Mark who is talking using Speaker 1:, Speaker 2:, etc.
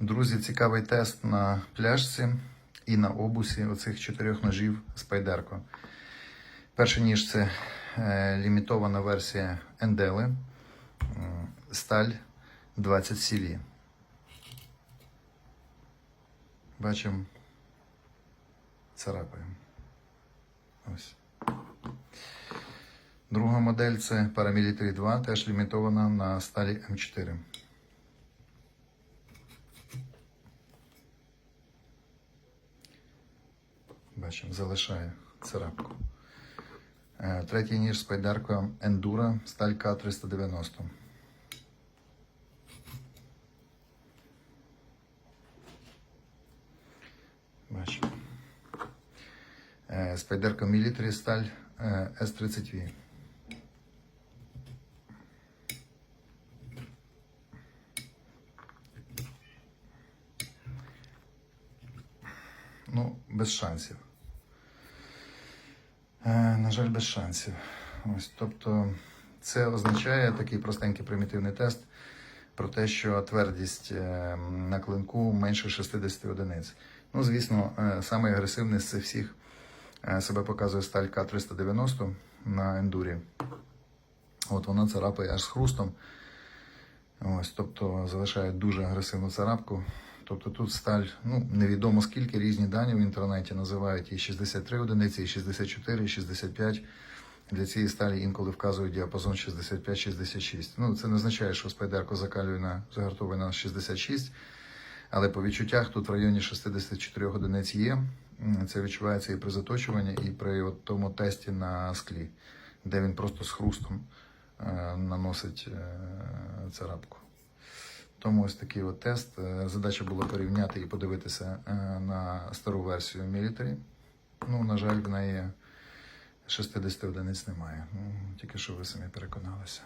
Speaker 1: Друзі, цікавий тест на пляшці і на обусі оцих чотирьох ножів Спайдерко. Перший ніж це е, лімітована версія Ендели, сталь 20 CV. Бачимо, царапаємо. Ось. Друга модель це Paramilitary 2, теж лімітована на сталі М4. Бачимо, залишає царапку. Е, Третій ніж з пайдаркою Endura, сталь К390. Бачимо. Е, Спайдерка Military сталь е, С30V. Ну, без шансів. Е, на жаль, без шансів. Ось, тобто, це означає такий простенький примітивний тест про те, що твердість е, на клинку менше 60 одиниць. Ну, звісно, е, самий агресивний з всіх себе показує сталь К390 на ендурі. От вона царапає аж з хрустом. Ось, тобто залишає дуже агресивну царапку. Тобто тут сталь, ну невідомо скільки різні дані в інтернеті називають і 63 одиниці, і 64, і 65. Для цієї сталі інколи вказують діапазон 65-66. Ну, це не означає, що спайдерко закалює на загартовує на 66, але по відчуттях тут в районі 64 одиниць є. Це відчувається і при заточуванні, і при от тому тесті на склі, де він просто з хрустом е, наносить е, царапку. Тому ось такий от тест. Е, Задача була порівняти і подивитися е, на стару версію Military. Ну, на жаль, в неї 60 одиниць немає. Ну, тільки що ви самі переконалися.